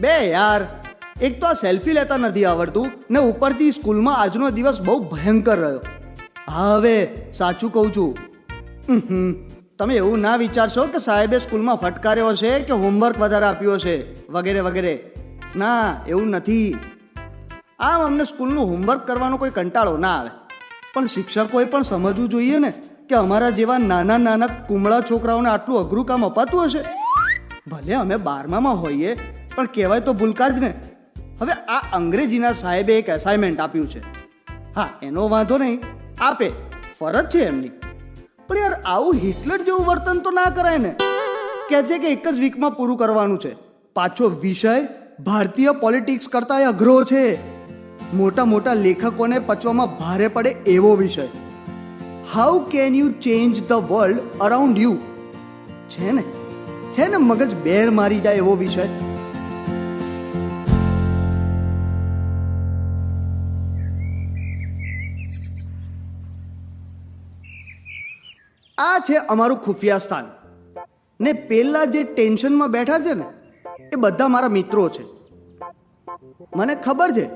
બે યાર. એક તો આ સેલ્ફી લેતા નથી આવડતું ને ઉપરથી સ્કૂલમાં આજનો દિવસ બહુ ભયંકર રહ્યો. હા, હવે સાચું કહું છું. તમે એવું ના વિચારશો કે સાહેબે સ્કૂલમાં ફટકાર્યો છે કે હોમવર્ક વધારે આપ્યો છે વગેરે વગેરે. ના, એવું નથી. આમ અમને સ્કૂલનું હોમવર્ક કરવાનો કોઈ કંટાળો ના આવે. પણ શિક્ષકોએ પણ સમજવું જોઈએ ને કે અમારા જેવા નાના નાના કુમળા છોકરાઓને આટલું અઘરું કામ અપાતું હશે. ભલે અમે બારમામાં હોઈએ પણ કહેવાય તો ભૂલકા જ ને. હવે આ અંગ્રેજીના સાહેબે એક એસાઇનમેન્ટ આપ્યું છે. હા, એનો વાંધો નહીં. આપે. ફરજ છે એમની. પણ યાર, આવું હિટલર જેવું વર્તન તો ના કરાય ને. કહે છે કે એક જ વીકમાં પૂરું કરવાનું છે. પાછો વિષય ભારતીય પોલિટિક્સ કરતાં અઘરો છે. મોટા મોટા લેખકોને પચવામાં ભારે પડે એવો વિષય. How can you change the world around you છે ને? છે ને મગજ બેર મારી જાય એવો વિષય? આ છે અમારું ખુફિયા સ્થાન. ને પેલા જે ટેન્શનમાં બેઠા છે ને, એ બધા મારા મિત્રો છે. મને ખબર છે,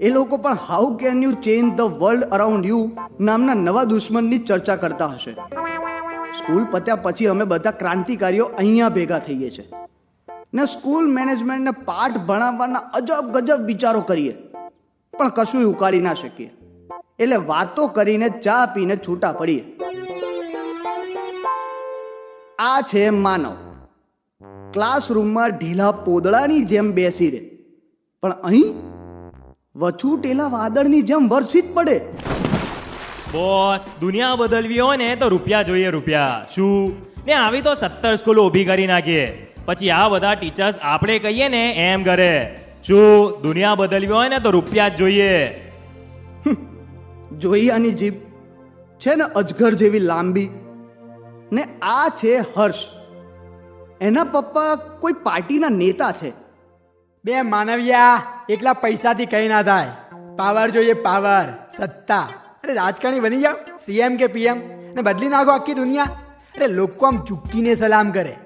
એ લોકો પણ how can you change the world around you નામના નવા દુશ્મનની ચર્ચા કરતા હશે. સ્કૂલ પત્યા પછી અમે બધા ક્રાંતિકારીઓ અહીંયા ભેગા થઈએ છીએ ને સ્કૂલ મેનેજમેન્ટને પાઠ ભણાવવાના અજબ ગજબ વિચારો કરીએ. પણ કશું ઉકાળી ના શકીએ. એટલે વાતો કરીને ચા પીને છૂટા પડીએ. આ છે માનવ. ક્લાસરૂમમાં ઢીલા પોદળાની જેમ બેસી રહે. પણ અહીં વછૂટેલા વાદળની જેમ વરસી જ પડે. બોસ દુનિયા બદલવી હોય ને તો રૂપિયા જોઈએ રૂપિયા. શું? ને આવી તો સત્તર સ્કૂલો ઊભી કરી નાખીએ. પછી આ બધા ટીચર્સ આપણે કહીએ ને એમ કરે. શું? દુનિયા બદલવી હોય ને તો રૂપિયા જ જોઈએ. જોઈયાની જીભ. છે ને અજગર જેવી લાંબી. ને આ છે હર્ષ. એના પપ્પા કોઈ પાર્ટીના નેતા છે. બે માનવિયા એકલા પૈસાથી કઈ ના થાય. પાવર જોઈએ પાવર સત્તા. અરે રાજકારણી બની જાઓ સીએમ કે પીએમ ને બદલી નાખો આખી દુનિયા. અરે લોકો આમ ચૂકીને સલામ કરે.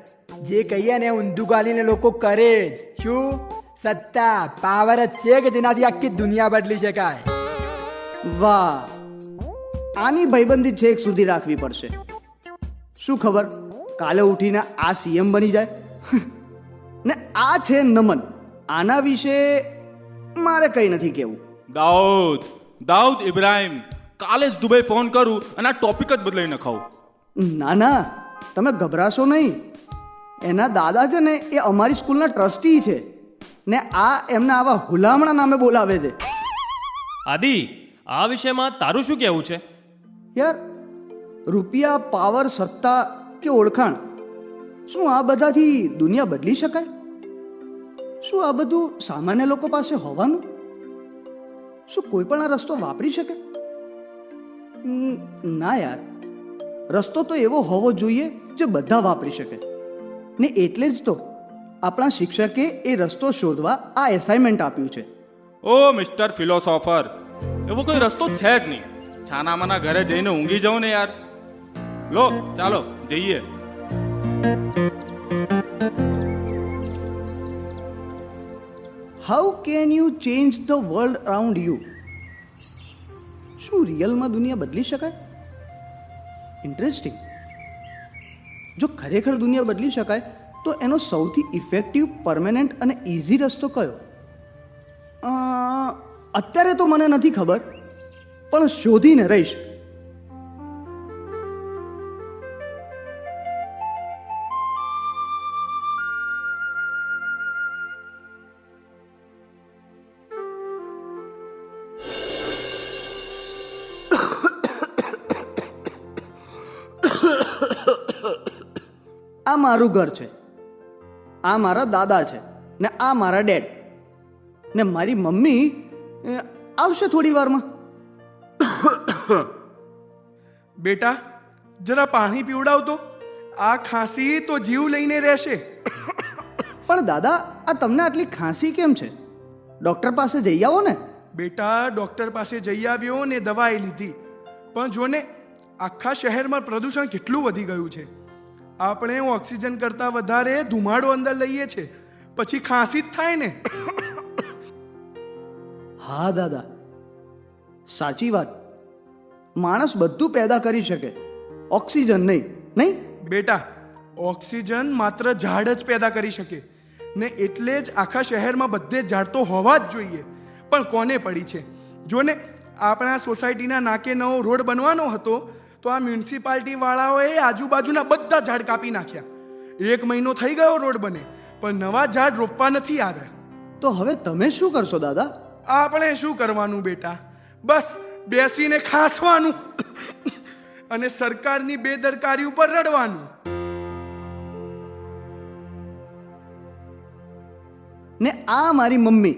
જે કહીએ ને ઊંધું ગાલીને લોકો કરે જ. શું? સત્તા પાવર જ છે કે જેનાથી આખી દુનિયા બદલી શકાય? વાહ. આની ભાઈબંધી છેક સુધી રાખવી પડશે. શું ખબર? કાલે ઉઠીને આ સીએમ બની જાય? ને આ છે નમન. આના વિશે મારે કંઈ નથી કહેવું. દાઉદ દાઉદ ઇબ્રાહિમ કાલે જ દુબઈ ફોન કરું અને આ ટોપિક જ બદલાઈ નખાવું. ના ના. તમે ગભરાશો નહીં. એના દાદા છે ને એ અમારી સ્કૂલના ટ્રસ્ટી છે. ને આ એમના આવા હુલામણા નામે બોલાવે છે. આદિ આ વિષયમાં તારું શું કહેવું છે? યાર રૂપિયા, પાવર, સત્તા કે ઓળખાણ? શું આ બધાથી દુનિયા બદલી શકાય? શું આ બધું સામાન્ય લોકો પાસે હોવાનું? શું કોઈ પણ આ રસ્તો વાપરી શકે? ના યાર. રસ્તો તો એવો હોવો જોઈએ જે બધા વાપરી શકે. ને એટલે જ તો આપણા શિક્ષકે એ રસ્તો શોધવા આ એસાઇનમેન્ટ આપ્યું છે. ઓ મિસ્ટર ફિલોસોફર એવો કોઈ રસ્તો છે જ નહીં. છાનામાના ઘરે જઈને ઊંઘી જાઉં ને યાર. લો, ચાલો, જઈએ. How can you change the world around you શું રિયલમાં દુનિયા બદલી શકાય? ઇન્ટરેસ્ટિંગ જો ખરેખર દુનિયા બદલી શકાય, તો એનો સૌથી ઇફેક્ટિવ પરમેનન્ટ અને ઇઝી રસ્તો કયો? અત્યારે તો મને નથી ખબર, પણ શોધીને રહીશ. મારું ઘર છે. આ મારા દાદા છે ને આ મારા ડેડ. ને મારી મમ્મી આવશે થોડી વારમાં. બેટા જરા પાણી પીવડાવતો આ ખાંસી તો જીવ લઈને રહેશે. પણ દાદા આ તમને આટલી ખાંસી કેમ છે? ડૉક્ટર પાસે જઈ આવો ને. બેટા ડોક્ટર પાસે જઈ આવ્યો ને દવાઈ લીધી. પણ જોને આખા શહેરમાં પ્રદૂષણ કેટલું વધી ગયું છે. આપણે ઓક્સિજન કરતાં વધારે ધુમાડો અંદર લઈએ છે. પછી ખાંસી જ થાય ને. હા દાદા. સાચી વાત. માણસ બધું પેદા કરી શકે. ઓક્સિજન નહીં. નહીં? બેટા ઓક્સિજન માત્ર ઝાડ જ પેદા કરી શકે. ને એટલે જ આખા શહેરમાં બધે ઝાડ તો હોવા જ જોઈએ. પણ કોને પડી છે? જો ને આપણા સોસાયટીના નાકે નવો રોડ બનવાનો હતો તો આ મ્યુનિસિપાલિટી વાળાઓએ આજુબાજુના બધા ઝાડ કાપી નાખ્યા. એક મહિનો થઈ ગયો રોડ બને પણ નવા ઝાડ રોપવા નથી આવ્યા તો હવે તમે શું કરશો દાદા? આપણે શું કરવાનું બેટા? બસ બેસીને ખાસવાનું અને સરકારની બેદરકારી ઉપર રડવાનું. ને આ મારી મમ્મી.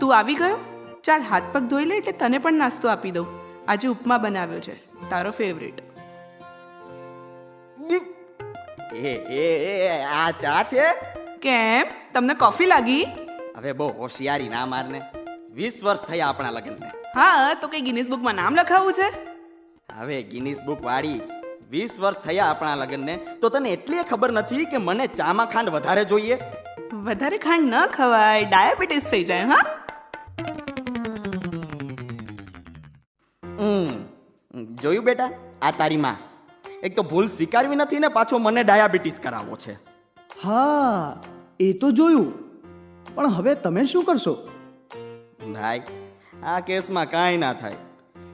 તું આવી ગયો? ચાલ હાથ પગ ધોઈ લે એટલે તને પણ નાસ્તો આપી દઉં. આજે ઉપમા બનાવ્યો છે. તારો ફેવરેટ એ એ એ આ ચા છે? કેમ? તમને કોફી લાગી? હવે બહુ હોશિયારી ના મારને. વીસ વર્ષ થયા આપણા લગ્નને. હા તો કઈ ગિનિસ બુકમાં નામ લખાવું છે? હવે ગિનિસ બુક વાળી વીસ વર્ષ થયા આપણા લગ્નને તો તને એટલી ખબર નથી કે મને ચામાં ખાંડ વધારે જોઈએ? વધારે ખાંડ ન ખવાય ડાયાબિટીસ થઈ જાય હા? જોયું બેટા? આ તારી માં. એક તો ભૂલ સ્વીકારવી નથી ને પાછો મને ડાયાબિટીસ કરાવવો છે. હા એ તો જોયું. પણ હવે તમે શું કરશો? ભાઈ આ કેસમાં કાંઈ ના થાય.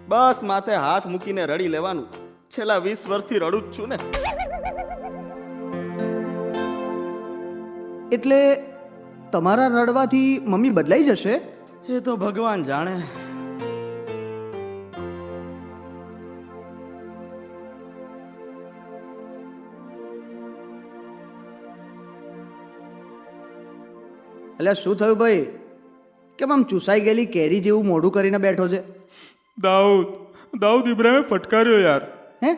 બસ માથે હાથ મૂકીને રડી લેવાનું. છેલ્લા વીસ વર્ષથી રડું જ છું ને. એટલે તમારા રડવાથી મમ્મી બદલાઈ જશે? એ તો ભગવાન જાણે. એટલે શું થયું ભાઈ? કેમ આમ ચૂસાઈ ગયેલી કેરી જેવું મોઢું કરીને બેઠો છે? દાઉદ દાઉદ ઇબ્રાહિમે ફટકાર્યો યાર. હે?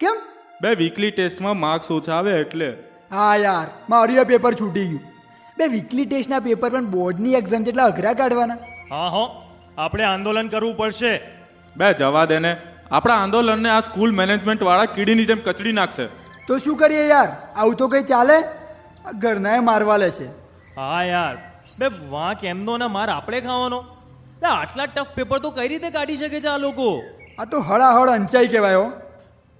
કેમ? બે વીકલી ટેસ્ટમાં માર્ક્સ ઓછા આવે એટલે. હા યાર મારું પેપર છૂટી ગયું. બે વીકલી ટેસ્ટના પેપર પણ બોર્ડની એક્ઝામ જેટલા અઘરા કાઢવાના. હા હો. આપણે આંદોલન કરવું પડશે. બે જવા દેને આપણા આંદોલનને આ સ્કૂલ મેનેજમેન્ટ વાળા કીડીની જેમ કચડી નાખશે. તો શું કરીએ યાર? આવું તો કંઈ ચાલે? ઘરના ઘરનાએ મારવા લેશે. હા યાર. બે વાંક એમનો ને માર આપણે ખાવાનો. આટલા ટફ પેપર તો કઈ રીતે કાઢી શકે છે આ લોકો? આ તો હળાહળ અંચાઈ કહેવાય હો.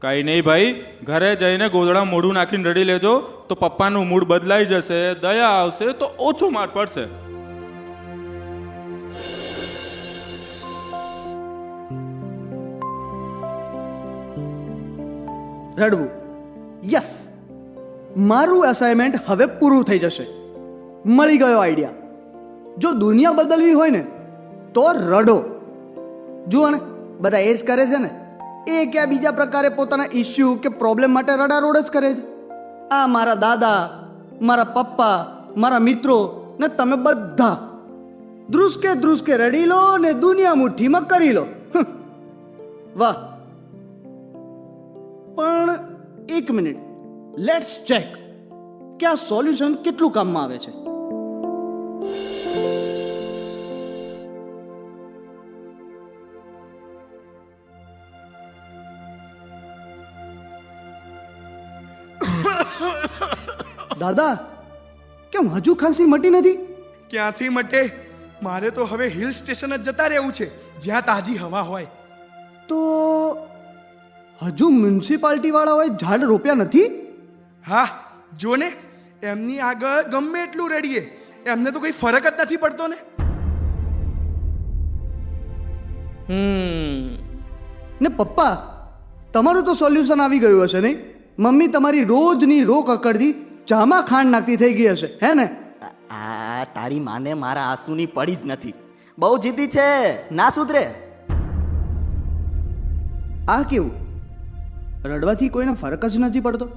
કઈ નહીં ભાઈ ઘરે જઈને ગોદડા મોઢું નાખીને રડી લેજો તો પપ્પાનું મૂડ બદલાઈ જશે દયા આવશે તો ઓછો માર પડશે. રડવું. યસ મારું અસાઇનમેન્ટ હવે પૂરું થઈ જશે. મળી ગયો આઈડિયા. જો દુનિયા બદલવી હોય ને, તો રડો. જુઓ ને, બધા એ જ કરે છે ને. એ ક્યાં બીજા પ્રકારે પોતાના ઇસ્યુ કે પ્રોબ્લેમ માટે રડારોડ જ કરે છે. આ મારા દાદા, મારા પપ્પા, મારા મિત્રો ને તમે બધા. ધ્રુસકે ધ્રુસકે રડી લો ને દુનિયા મુઠ્ઠીમાં કરી લો. વાહ. પણ એક મિનિટ લેટ્સ ચેક કે આ સોલ્યુશન કેટલું કામમાં આવે છે? દાદા કેમ હજુ ખાંસી મટી નથી? ક્યાંથી મટે? મારે તો હવે હિલ સ્ટેશન જ જતા રહેવું છે જ્યાં તાજી હવા હોય. તો હજુ મ્યુનિસિપાલિટી વાળાઓએ ઝાડ રોપ્યા નથી? હા જો ને એમની આગળ ગમે એટલું રડીએ એમને તો કોઈ ફરક જ નથી પડતો ને. ને પપ્પા તમારું તો સોલ્યુશન આવી ગયું હશે નહીં? મમ્મી તમારી રોજની રો કકડથી ચામાં ખાંડ નાખતી થઈ ગઈ હશે હે ને? આ તારી માને મારા આંસુની પડી જ નથી. બહુ જીદી છે. ના સુધરે. આ કેવું? રડવાથી કોઈને ફરક જ નથી પડતો?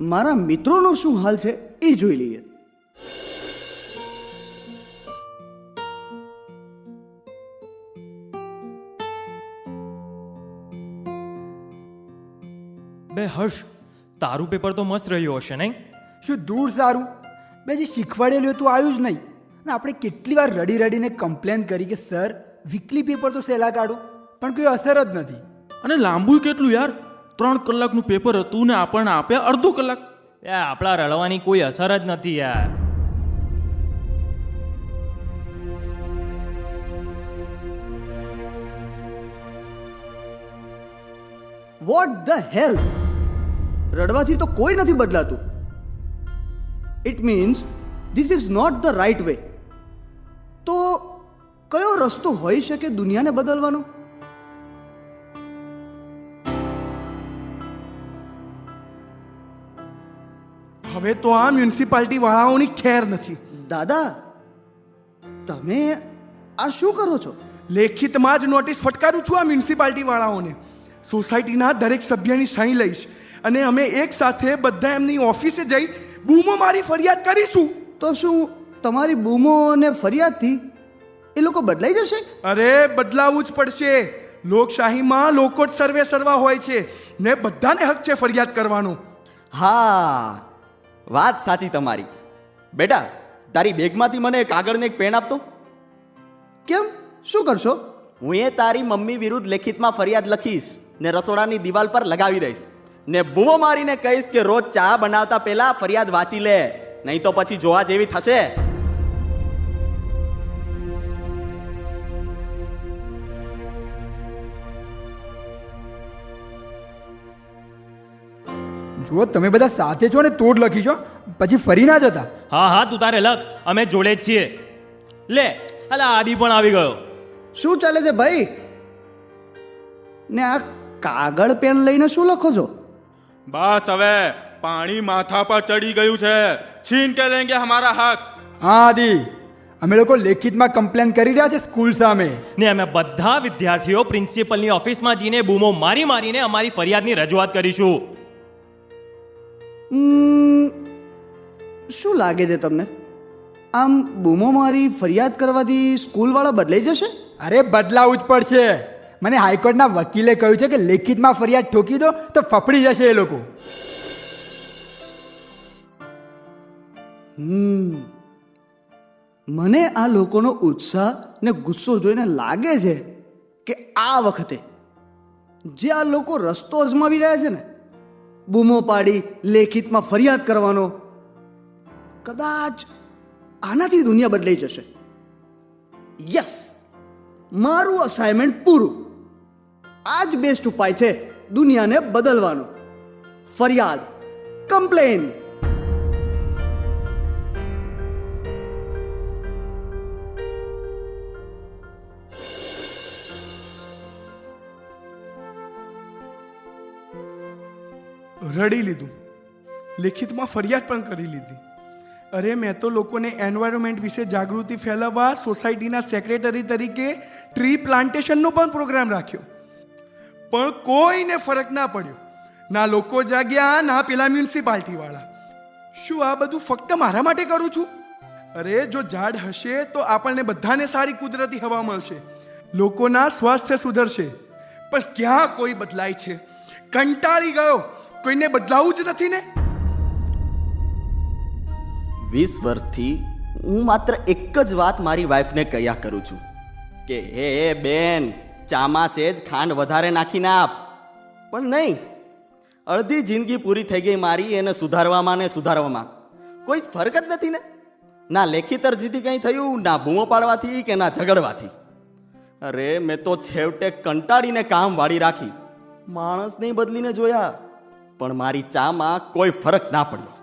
મારા મિત્રોનો શું હાલ છે એ જોઈ લઈએ. બે હર્ષ તારું પેપર તો મસ્ત રહ્યું હશે નહીં શું દૂર સારું? બે જે શીખવાડેલું હતું આવ્યું જ નહીં. અને આપણે કેટલી વાર રડી રડીને કમ્પ્લેન કરી કે સર વીકલી પેપર તો સહેલા કાઢો. પણ કોઈ અસર જ નથી. અને લાંબુ કેટલું યાર? ત્રણ કલાકનું પેપર હતું ને આપણને આપ્યા અડધો કલાક. યાર આપણા રડવાની કોઈ અસર જ નથી યાર. વોટ ધ હેલ રડવાથી તો કોઈ નથી બદલાતું. It means this is not the right way તો કયો રસ્તો હોઈ શકે દુનિયાને બદલવાનો? હવે તો આ મ્યુનિસિપાલિટી વાળાઓની ખેર નથી. દાદા તમે આ શું કરો છો? લેખિતમાં જ નોટિસ ફટકારું છું આ મ્યુનિસિપાલિટી વાળાઓને. સોસાયટીના દરેક સભ્યની સહી લઈશ. અને અમે એક સાથે બધા એમની ઓફિસે જઈ બૂમો મારી ફરિયાદ કરીશું. તો શું તમારી બૂમો અને ફરિયાદથી એ લોકો બદલાઈ જશે? અરે બદલાવું જ પડશે. લોકશાહીમાં લોકો જ સર્વે સર્વા હોય છે. ને બધાને હક છે ફરિયાદ કરવાનો. હા વાત સાચી તમારી. બેટા તારી બેગમાંથી મને કાગળને એક પેન આપતો. કેમ? શું કરશો? હું એ તારી મમ્મી વિરુદ્ધ લેખિતમાં ફરિયાદ લખીશ ને રસોડાની દિવાલ પર લગાવી દઈશ. ને બૂમો મારીને કહીશ કે રોજ ચા બનાવતા પહેલા ફરિયાદ વાંચી લે. નહીં તો પછી જોવા જેવી થશે. જુઓ તમે બધા સાથે છો ને તો જ લખીશો પછી ફરી ના જતા? હા હા તું તારે લખ. અમે જોડે જ છીએ. લે અલા આદિ પણ આવી ગયો. શું ચાલે છે ભાઈ? ને આ કાગળ પેન લઈને શું લખો છો? બસ હવે પાણી માથા પર ચડી ગયું છે. છીન કે લેંગે હમારા હક હા આદિ. અમે લોકો લેખિતમાં કમ્પ્લેન કરી રહ્યા છે સ્કૂલ સામે. ને અમે બધા વિદ્યાર્થીઓ પ્રિન્સિપલની ઓફિસમાં જઈને બૂમો મારી મારીને અમારી ફરિયાદની રજૂઆત કરીશું. શું લાગે છે તમને? આમ બૂમો મારી ફરિયાદ કરવાથી સ્કૂલવાળા બદલાઈ જશે? અરે બદલાવું જ પડશે. મને હાઈકોર્ટના વકીલે કહ્યું છે કે લેખિતમાં ફરિયાદ ઠોકી દો તો ફફડી જશે એ લોકો. હમ. મને આ લોકોનો ઉત્સાહ ને ગુસ્સો જોઈને લાગે છે કે આ વખતે જે આ લોકો રસ્તો અજમાવી રહ્યા છે ને, બૂમો પાડી લેખિતમાં ફરિયાદ કરવાનો, કદાચ આનાથી દુનિયા બદલાઈ જશે. યસ મારું અસાઇનમેન્ટ પૂરું. આ જ બેસ્ટ ઉપાય છે દુનિયાને બદલવાનો. ફરિયાદ કમ્પ્લેન રડી લીધું. લેખિતમાં ફરિયાદ પણ કરી લીધી. અરે, મેં તો લોકોને એન્વાયરમેન્ટ વિશે જાગૃતિ ફેલાવવા સોસાયટીના સેક્રેટરી તરીકે ટ્રી પ્લાન્ટેશનનો પણ પ્રોગ્રામ રાખ્યો. પણ કોઈને ફરક ના પડ્યો. ના લોકો જાગ્યા, ના પેલા મ્યુનિસિપાલિટી વાળા. શું આ બધું ફક્ત મારા માટે કરું છું? અરે, જો ઝાડ હશે તો આપણને બધાને સારી કુદરતી હવા મળશે. લોકોના સ્વાસ્થ્ય સુધરશે. પણ ક્યાં કોઈ બદલાય છે? કંટાળી ગયો. કોઈને બદલાવું જ નથી ને? વીસ વર્ષથી હું માત્ર એક જ વાત મારી વાઈફને કહ્યા કરું છું કે હે, બેન ચામાં સેજ ખાંડ વધારે નાખીને આપ. પણ નહીં. અડધી જિંદગી પૂરી થઈ ગઈ મારી એને સુધારવામાં ને સુધારવામાં. કોઈ જ ફરક જ નથી ને. ના લેખિત અરજીથી કંઈ થયું ના બૂમો પાડવાથી કે ના ઝઘડવાથી. અરે મેં તો છેવટે કંટાળીને કામ વાળી રાખી. માણસ નહીં બદલીને જોયા. પણ મારી ચામાં કોઈ ફરક ના પડ્યો.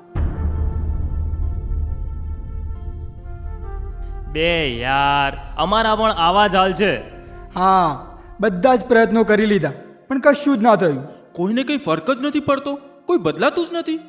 બે યાર અમારા પણ આવા જ હાલ છે. હા. બધા જ પ્રયત્નો કરી લીધા પણ કશું જ ના થયું. કોઈને કંઈ ફરક જ નથી પડતો? કોઈ બદલાતું જ નથી?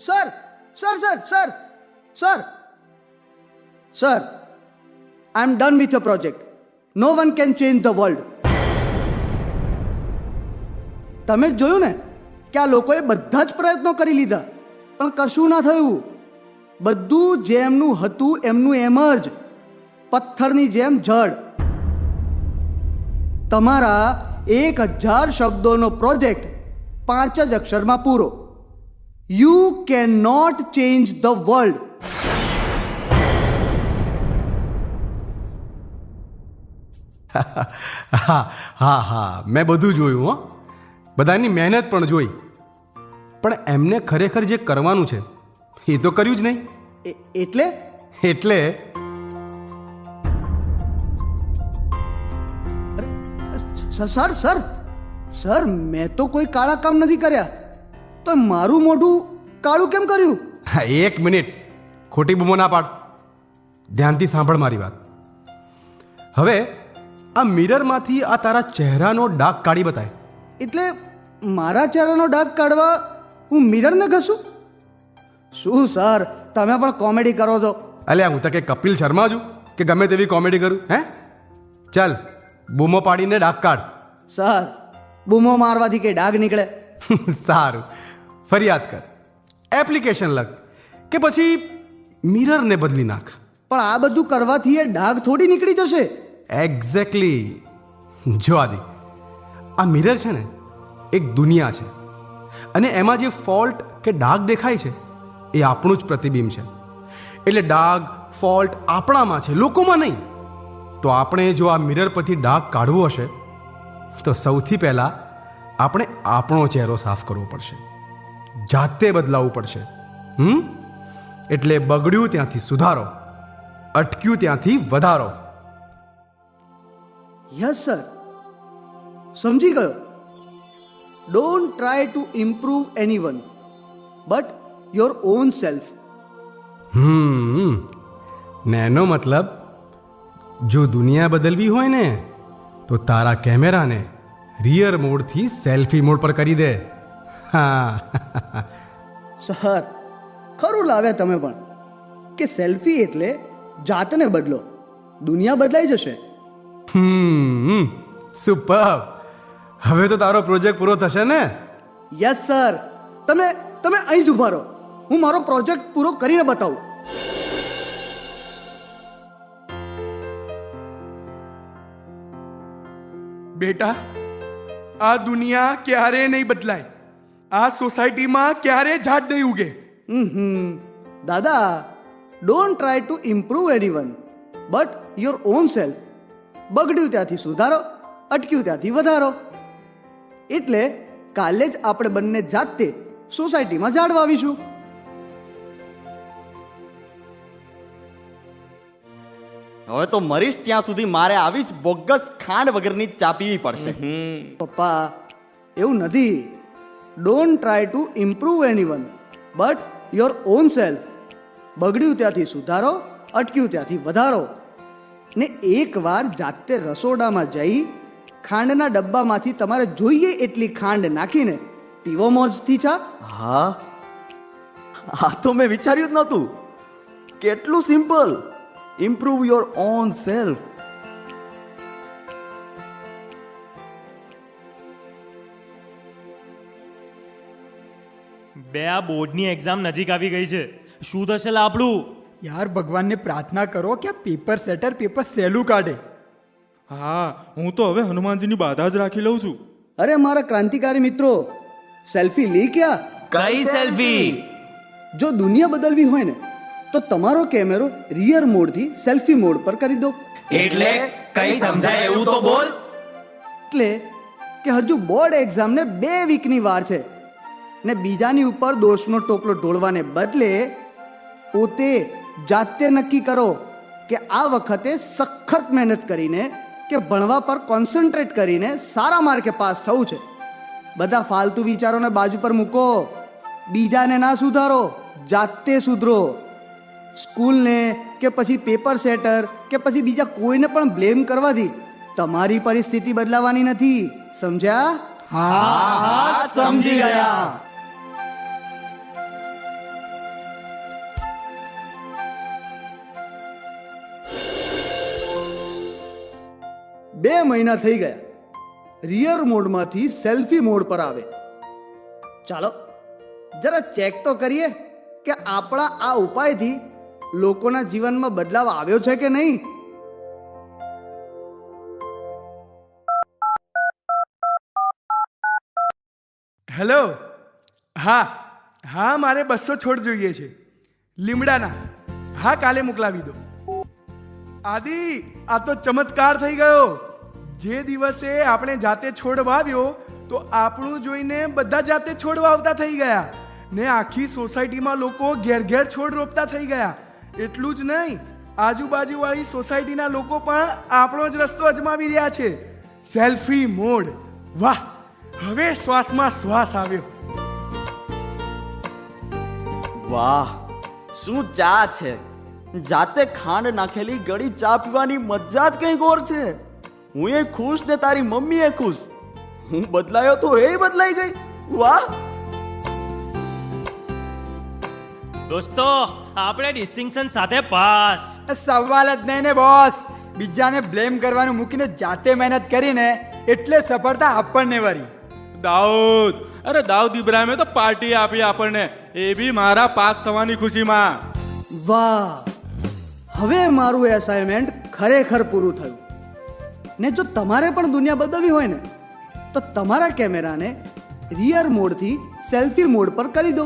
Sir sir sir sir sir sir. I am done with a project no one can change the world તમે જ જોયું ને કે આ લોકોએ બધા જ પ્રયત્નો કરી લીધા, પણ કશું ના થયું. બધું જેમનું હતું એમનું એમ જ. પથ્થરની જેમ જડ તમારા એક હજાર શબ્દોનો પ્રોજેક્ટ પાંચ જ અક્ષરમાં પૂરો. You can not change the world હા હા હા. મેં બધું જોયું હો. બધાની મહેનત પણ જોઈ. પણ એમને ખરેખર જે કરવાનું છે એ તો કર્યું જ નહીં. એટલે? એટલે સર સર. સર મેં તો કોઈ કાળા કામ નથી કર્યા. તો મારું મોઢું કાળું કેમ કર્યું? હા, એક મિનિટ. ખોટી બૂમો ના પાડ. ધ્યાનથી સાંભળ મારી વાત. હવે આ મિરરમાંથી આ તારા ચહેરાનો ડાઘ કાઢી બતાય. એટલે મારા ચહેરાનો ડાઘ કાઢવા હું મિરરને ઘસું? શું સર તમે પણ કોમેડી કરો છો? અલ્યા હું તો કે કપિલ શર્મા છું કે ગમે તેવી કોમેડી કરું હે? ચાલ બૂમો પાડીને ડાઘ કાઢ. સર બૂમો મારવાથી કે ડાઘ નીકળે? સારું ફરિયાદ કર. એપ્લિકેશન લખ કે પછી મિરરને બદલી નાખ. પણ આ બધું કરવાથી એ ડાઘ થોડી નીકળી જશે. એક્ઝેક્ટલી જો આદિ, આ મિરર છે ને, એક દુનિયા છે. અને એમાં જે ફોલ્ટ કે ડાઘ દેખાય છે, એ આપણું જ પ્રતિબિંબ છે. એટલે ડાઘ ફોલ્ટ આપણામાં છે, લોકોમાં નહીં. તો આપણે જો આ મિરર પરથી ડાઘ કાઢવો હશે, તો સૌથી પહેલાં આપણે આપણો ચહેરો સાફ કરવો પડશે. જાતે બદલાવવું પડશે. હમ? એટલે બગડ્યું ત્યાંથી સુધારો, અટક્યું ત્યાંથી વધારો. યસ સર સમજી ગયો? Don't try to improve any one but your own self hmm. Nano મતલબ જો દુનિયા બદલવી હોય ને તો તારા કેમેરાને રિયર મોડથી સેલ્ફી મોડ પર કરી દે. હા. સર ખરું લાવ્યા તમે પણ કે સેલ્ફી એટલે જાતને બદલો. દુનિયા બદલાઈ જશે. હમ સુપર હવે તો તારો પ્રોજેક્ટ પૂરો થશે ને? યસ સર તમે તમે અહીં જ ઊભા રહો. હું મારો પ્રોજેક્ટ પૂરો કરીને બતાવું. બેટા આ દુનિયા ક્યારે નહીં બદલાય? આ સોસાયટીમાં ક્યારે ઝાડ નહીં ઉગે? હમ દાદા don't try to improve anyone but your own self બગડ્યું ત્યાંથી સુધારો અટક્યું ત્યાંથી વધારો. એટલે કાલે જ આપણે બંને જાતે સોસાયટીમાં ઝાડ વાવીશું. હવે તો મરીશ ત્યાં સુધી મારે આવી જ બોગસ ખાંડ વગરની જ ચા પીવી પડશે. પપ્પા એવું નથી. Don't try to improve any one but your own self બગડ્યું ત્યાંથી સુધારો અટક્યું ત્યાંથી વધારો. ને એકવાર જાતે રસોડામાં જઈ ખાંડના ડબ્બામાંથી તમારે જોઈએ એટલી ખાંડ નાખીને પીવો મોજથી ચા. હા? આ તો મેં વિચાર્યું જ નહોતું. કેટલું simple. Improve your own self બે આ બોર્ડની એક્ઝામ નજીક આવી ગઈ છે. શું થશે આપણું? યાર ભગવાનને પ્રાર્થના કરો કે આ પેપર સેટર પેપર સહેલું કાઢે. હા હું તો હવે હનુમાનજીની બાધા જ રાખી લઉં છું. અરે મારા ક્રાંતિકારી મિત્રો સેલ્ફી લી ક્યાં? કઈ સેલ્ફી જો દુનિયા બદલવી હોય ને તો તમારો કેમેરો રિયર મોડથી સેલ્ફી મોડ પર કરી દો. એટલે કઈ સમજાય એવું તો બોલ. એટલે કે હજુ બોર્ડ એક્ઝામને બે વીકની વાર છે ને બીજાની ઉપર દોષનો ટોપલો ઢોળવાને બદલે પોતે જાતે નક્કી કરો કે આ વખતે સખત મહેનત કરીને કે ભણવા પર કોન્સન્ટ્રેટ કરીને સારા માર્કે પાસ થવું છે. બધા ફાલતુ વિચારોને બાજુ પર મૂકો. બીજાને ના સુધારો, જાતે સુધરો. સ્કૂલને કે પછી પેપર સેટર કે પછી બીજા કોઈને પણ બ્લેમ કરવાથી તમારી પરિસ્થિતિ બદલાવાની નથી, સમજ્યા? હા, સમજી ગયા. બે મહિના થઈ ગયા. રિયર મોડમાંથી સેલ્ફી મોડ પર આવે. ચાલો, જરા ચેક તો કરીએ કે આપણા આ ઉપાયથી લોકોના જીવનમાં બદલાવ આવ્યો છે કે નહીં? હેલો હા હા, મારે બસો છોડ જોઈએ છે. લીમડાના. હા, કાલે મોકલાવી દો. આદિ, આ તો ચમત્કાર થઈ ગયો. જે દિવસે આપણે જાતે છોડ વાવ્યો તો આપણું જોઈને બધા જાતે છોડ વાવતા થઈ ગયા. ને આખી સોસાયટીમાં લોકો ઘેર ઘેર છોડ રોપતા થઈ ગયા. એટલું જ નહીં, આજુબાજુવાળી સોસાયટીના લોકો પણ આપણો જ રસ્તો અજમાવી રહ્યા છે. Selfie mode. વાહ, હવે શ્વાસમાં શ્વાસ આવ્યો. વાહ, શું ચા છે? જાતે ખાંડ નાખેલી ગળી ચા પીવાની મજા જ કંઈક ઓર છે. હું એ ખુશ ને તારી મમ્મી એ ખુશ. હું બદલાયો તો એ બદલાઈ ગઈ. વાહ! દોસ્તો આપણે ડિસ્ટિંક્શન સાથે પાસ. સવાલ જ નહીં ને બોસ બીજાને બ્લેમ કરવાનું મૂકીને જાતે મહેનત કરીને એટલે સફળતા આપણને વળી. દાઉદ અરે દાઉદ ઇબ્રાહીમે તો પાર્ટી આપી આપણને. એ બી મારા પાસ થવાની ખુશીમાં. વાહ. હવે મારું એસાઇનમેન્ટ ખરેખર પૂરું થયું. ને જો તમારે પણ દુનિયા બદલવી હોય ને, તો તમારા કેમેરાને રિયર મોડથી સેલ્ફી મોડ પર કરી દો.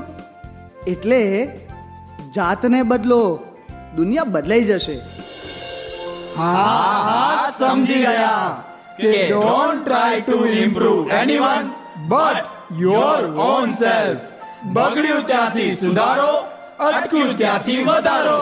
એટલે જાતને બદલો, દુનિયા બદલાઈ જશે. સમજી ગયા કે don't try to improve anyone but your own self બગડ્યું ત્યાંથી સુધારો, અટક્યું ત્યાંથી વધારો.